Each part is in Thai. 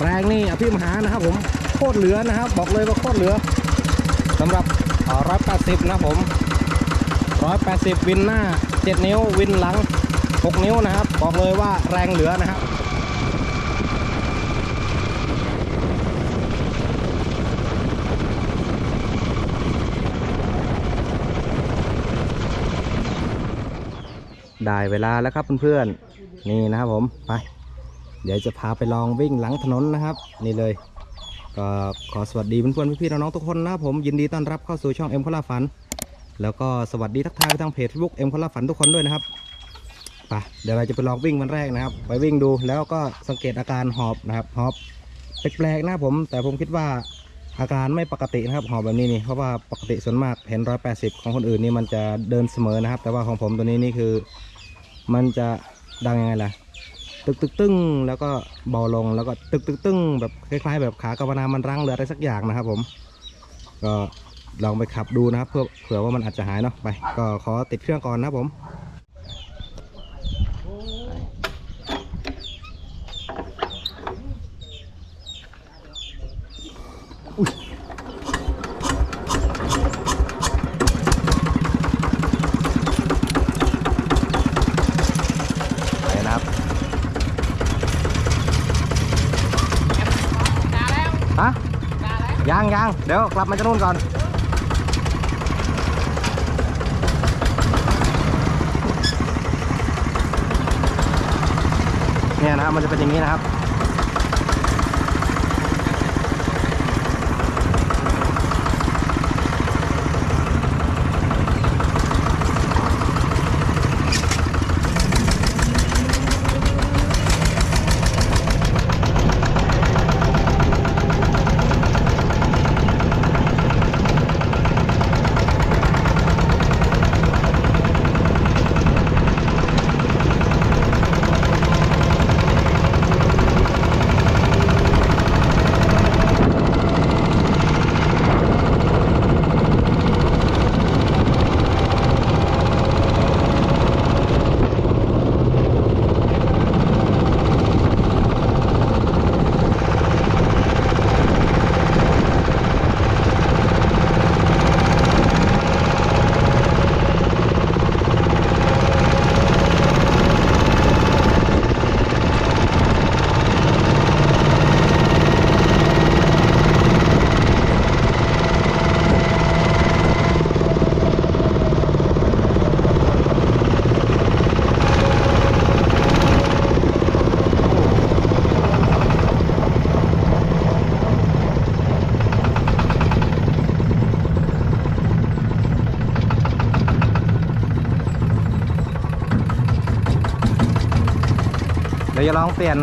แรงนี่อภิมหานะครับผมโคตรเหลือนะครับ บอกเลยว่าโคตรเหลือสำหรับร้อยแปดสิบนะผมร้อยแปดสิบวินหน้าเจ็ดนิ้ววินหลังหกนิ้วนะครับ บอกเลยว่าแรงเหลือนะครับได้เวลาแล้วครับเพื่อนๆนี่นะครับผมไป เดี๋ยวจะพาไปลองวิ่งหลังถนนนะครับ นี่เลย ก็ขอสวัสดีเพื่อนๆพี่ๆน้องๆทุกคนนะครับผมยินดีต้อนรับเข้าสู่ช่องเอ็มคลาฝัน แล้วก็สวัสดีทักทายไปทางเพจเฟซบุ๊กเอ็มคลาฝันทุกคนด้วยนะครับไปเดี๋ยวเราจะไปลองวิ่งวันแรกนะครับ ไปวิ่งดูแล้วก็สังเกตอาการหอบนะครับหอบแปลกๆนะผม แต่ผมคิดว่าอาการไม่ปกตินะครับหอบแบบนี้นี่เพราะว่าปกติส่วนมากเห็นร้อยแปดสิบของคนอื่นนี่มันจะเดินเสมอนะครับ แต่ว่าของผมตัวนี้นี่คือ มันจะดังยังไงล่ะ ตึกตึกตึ้งแล้วก็เบาลงแล้วก็ตึกตึกตึ้งแบบคล้ายๆ แบบขากาวนามันรั้งหรืออะไรสักอย่างนะครับ ผม ก็ลองไปขับดูนะครับเพื่อเผื่อว่ามันอาจจะหายเนาะไป ก็ขอติดเครื่องก่อนนะครับผม ไปนะครับฮะยังยัง เดี๋ยวกลับมาจะนู่นก่อนเนี่ยนะครับมันจะเป็นอย่างนี้นะครับ จะลองเปลี่ยน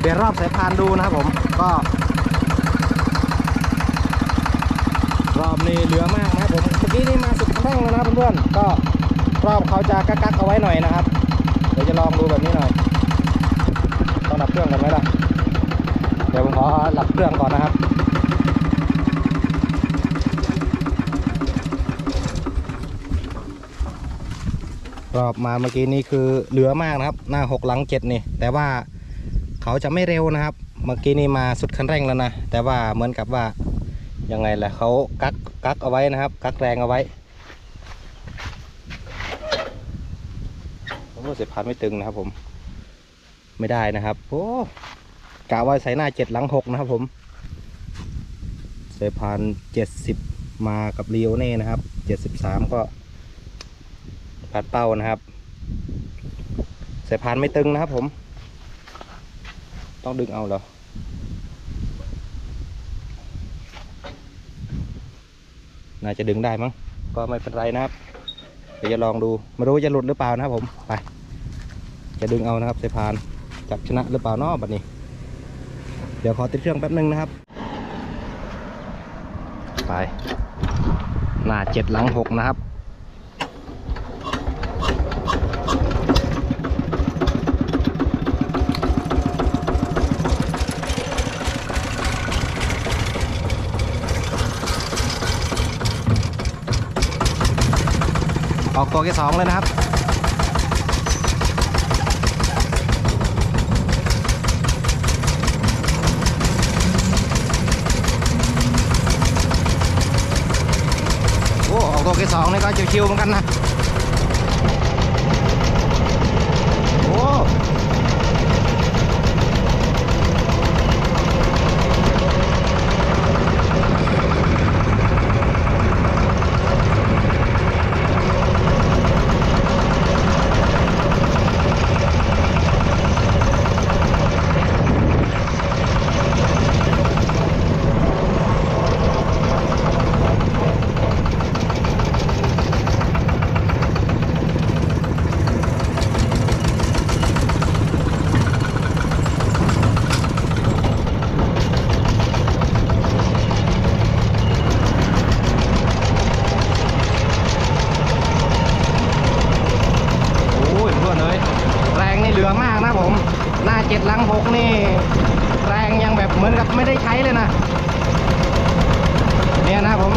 เปลี่ยนรอบสายพานดูนะครับผมก็ รอบนี้เหลือมากนะครับผมเมื่อกี้นี่มาสุดแท่งแล้วนะเพื่อนๆก็รอบเขาจะกักๆเอาไว้หน่อยนะครับ เดี๋ยวจะลองดูแบบนี้หน่อยต้องดับเครื่องก่อนไหมล่ะเดี๋ยวผมขอดับเครื่องก่อนนะครับ รอบมาเมื่อกี้นี่คือเหลือมากนะครับ หน้าหกหลังเจ็ดนี่ แต่ว่าเขาจะไม่เร็วนะครับ เมื่อกี้นี่มาสุดคันเร่งแล้วนะ แต่ว่าเหมือนกับว่ายังไงแหละเขากักกักเอาไว้นะครับ กักแรงเอาไว้ผมรู้สึกพันไม่ตึงนะครับผม ไม่ได้นะครับโอ้กะว่าใส่หน้าเจ็ดหลังหกนะครับผมใส่พันเจ็ดสิบมากับเรียวเน่นะครับเจ็ดสิบสามก็ ผัดเป้านะครับสายพานไม่ตึงนะครับผม ต้องดึงเอาเหรอน่าจะดึงได้มั้งก็ไม่เป็นไรนะครับเดี๋ยวจะลองดูไม่รู้ว่าจะหลุดหรือเปล่านะครับผมไป จะดึงเอานะครับสายพานจับชนะหรือเปล่านาะบัดนี้ เดี๋ยวขอติดเครื่องแป๊บนึงนะครับ ไปหน้าเจ็ดหลังหกนะครับ ออกตัวที่สองเลยนะครับโอ้ออกตัวที่สองนี่ก็ชิวๆเหมือนกันนะ ลือมากนะผม หน้าเจ็ดหลังหกนี่ แรงยังแบบเหมือนกับไม่ได้ใช้เลยนะ เนี่ยนะผม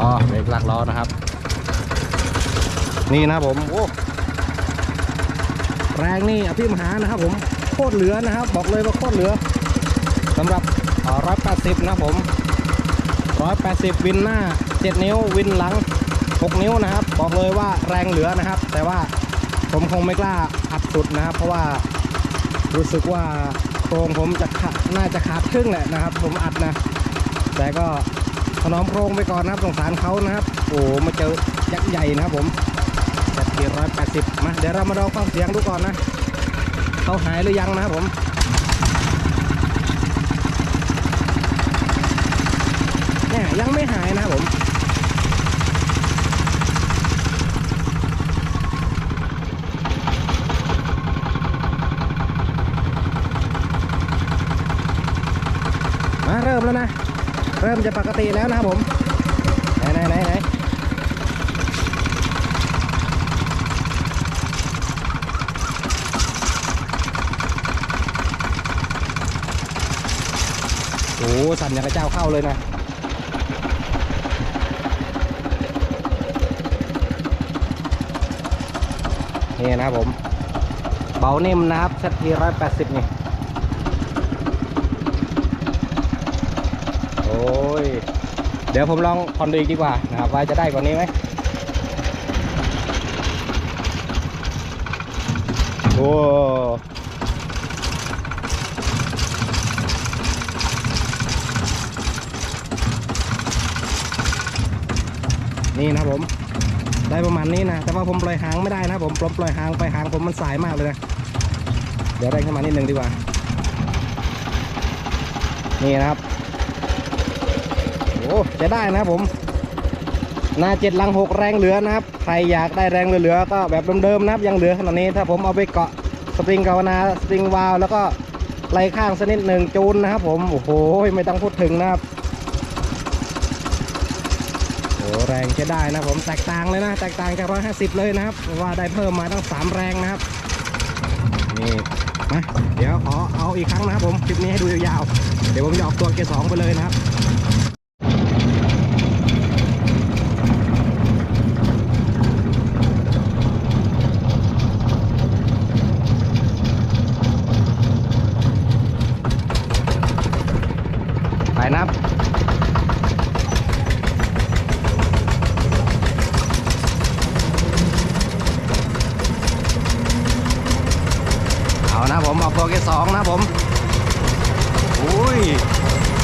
อ๋อเบรกหลักล้อนะครับ นี่นะผมโอ้แรงนี่อภิมหานะครับผมโคตรเหลือนะครับ บอกเลยว่าโคตรเหลือสำหรับร้อยแปดสิบ180นะผมร้อยแปดสิบวินหน้าเจ็ดนิ้ววินหลังหกนิ้วนะครับ บอกเลยว่าแรงเหลือนะครับ แต่ว่าผมคงไม่กล้าอัดสุดนะครับ เพราะว่ารู้สึกว่าโครงผมจะขาดน่าจะขาดครึ่งแหละนะครับ ผมอัดนะ แต่ก็ ถนอมโครงไปก่อนนะครับสงสารเขานะครับ โอ้มาเจอยักษ์ใหญ่นะครับผมจัดเกียร์ร้อยแปดสิบมาเดี๋ยวเรามาลองฟังเสียงดูก่อนนะเขาหายหรือยังนะครับผมเนี่ยยังไม่หายนะครับผมมาเริ่มแล้วนะ เริ่มจะปกติแล้วนะครับผม ไหนไหนไหนไหนโอ้สั่นอย่างกระเจ้าเข้าเลยนะนี่นะครับผม เบานิ่มนะครับชัดทีร้อยแปดสิบนี่ โอ้ย เดี๋ยวผมลองผ่อนดูอีกดีกว่านะครับว่าจะได้กว่านี้ไหมโอ้นี่นะครับผม ได้ประมาณนี้นะ แต่ว่าผมปล่อยหางไม่ได้นะผมผมปล่อยหางไปหางผมมันสายมากเลยนะ เดี๋ยวเร่งขึ้นมานิดนึงดีกว่า นี่นะครับ โอ้จะได้นะครับผมนาเจ็ดลังหกแรงเหลือนะครับ ใครอยากได้แรงเหลือๆก็แบบเดิมๆนะครับยังเหลือขนาดนี้ ถ้าผมเอาไปเกาะสปริงกาวนาสปริงวาลวแล้วก็ไล่ข้างสกนิดหนึ่งจูนนะครับผม โอ้โห ไม่ต้องพูดถึงนะครับโอ้แรงจะได้นะผมแตกต่างเลยนะ แตกต่างจาก150เลยนะครับ ว่าได้เพิ่มมาตั้ง3แรงนะครับนี่มาเดี๋ยวขอเอาอีกครั้งนะครับผมคลิปนี้ให้ดูยาวๆเดี๋ยวผมจะออกตัวเกียร์สองไปเลยนะครับ ไปนะครับ เอานะผมออกตัวเกียร์สองนะผม อุ้ย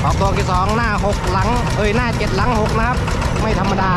ออกตัวกี่สองหน้าหกหลัง เอ้ยหน้าเจ็ดหลังหกนะครับ ไม่ธรรมดา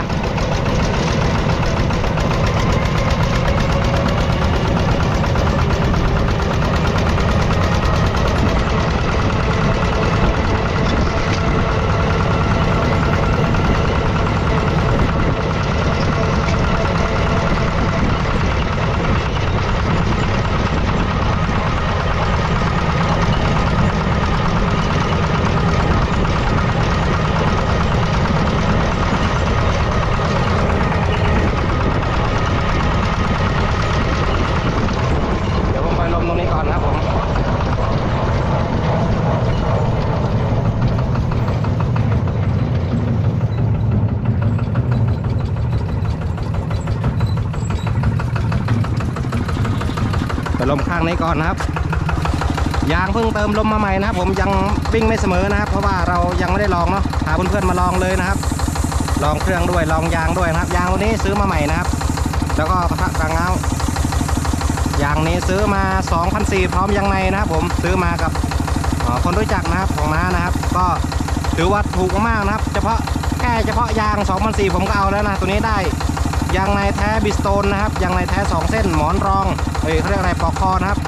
เดี๋ยวผมไปลมตรงนี้ก่อนนะครับผม ไปลมข้างนี้ ก่อนนะครับ ยางเพิ่งเติมลมมาใหม่นะครับ ผมยังวิ่งไม่เสมอนะครับ เพราะว่าเรายังไม่ได้ลองเนาะพาเพื่อนๆมาลองเลยนะครับ ลองเครื่องด้วยลองยางด้วยนะครับ ยางตัวนี้ซื้อมาใหม่นะครับ แล้วก็กระทะกลางเงาอย่างนี้ซื้อมา2,004พร้อมยางในนะครับผมซื้อมากับคนรู้จักนะครับของน้านะครับ ก็ถือว่าถูกมากๆนะครับ เฉพาะแค่เฉพาะยาง2,004ผมก็เอาแล้วนะตัวนี้ได้ยางในแท้บิสโตนนะครับยางในแท้ 2 เส้นหมอนรองเอ้ยเขาเรียกอะไรปลอกคอนะครับ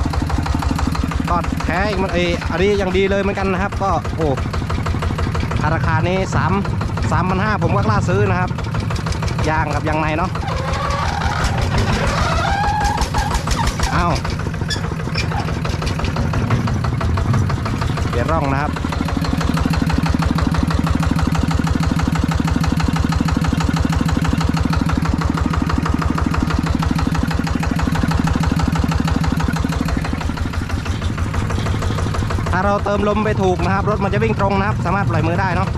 ก็แท้อีกมันเอออันนี้ยังดีเลยเหมือนกันนะครับ ก็โอ้ราคานี้3 3,500ผมก็กล้าซื้อนะครับยางกับยางในเนาะเอาเดี๋ยวร่องนะครับ เติมลมไปถูกนะครับ รถมันจะวิ่งตรงนะครับ สามารถปล่อยมือได้เนาะ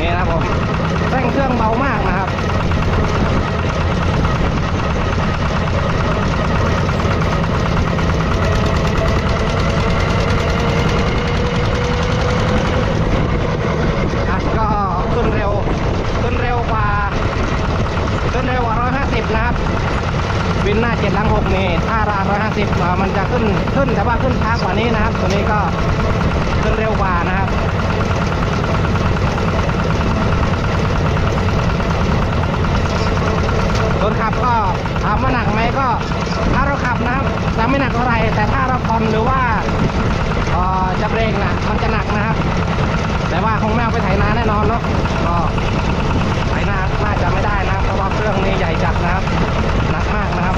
นี่นะครับผมเร่งเครื่องเบามากนะครับ อะก็ขึ้นเร็ว ขึ้นเร็วกว่า ขึ้นเร็วกว่า 150 นะครับ วินหน้า7หลัง6นี่ถ้าราง150อะมันจะขึ้นขึ้นแต่ว่าขึ้นช้ากว่านี้นะครับ ตัวนี้ก็ขึ้นเร็วกว่านะครับคนขับก็ถามว่าหนักไหมก็ ถ้าเราขับนะครับจะไม่หนักเท่าไหร่แต่ถ้าเราผ่อนหรือว่าออจะเบรกนะมันจะหนักนะครับ แต่ว่าคงไม่เอาไปไถนาแน่นอนเนาะก็ไถนาน่าจะไม่ได้นะ เครื่องนี้ใหญ่จัดนะครับหนักมากนะครับ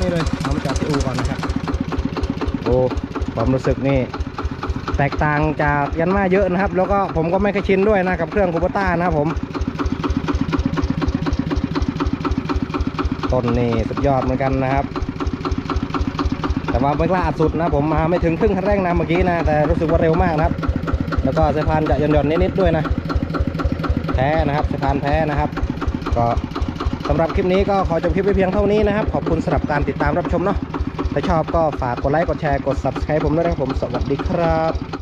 นี่เลยเอามาจอดที่อูก่อนนะครับโอ้ความรู้สึกนี่แตกต่างจากยันมาเยอะนะครับ แล้วก็ผมก็ไม่เคยชินด้วยนะกับเครื่องคูปต้านะครับผมต้นนี่สุดยอดเหมือนกันนะครับ แต่ว่าไม่กล้าอัดสุดนะผมมาไม่ถึงครึ่งคันเร่งนะเมื่อกี้นะแต่รู้สึกว่าเร็วมากนะครับ แล้วก็สายพานจะหย่อนๆนิดๆด้วยนะ แพ้นะครับสายพานแพ้นะครับ ก็ สำหรับคลิปนี้ก็ขอจบคลิปไปเพียงเท่านี้นะครับ ขอบคุณสำหรับการติดตามรับชมเนาะถ้าชอบก็ฝากกดไลค์กดแชร์กด subscribe ผมด้วยนะครับผมสวัสดีครับ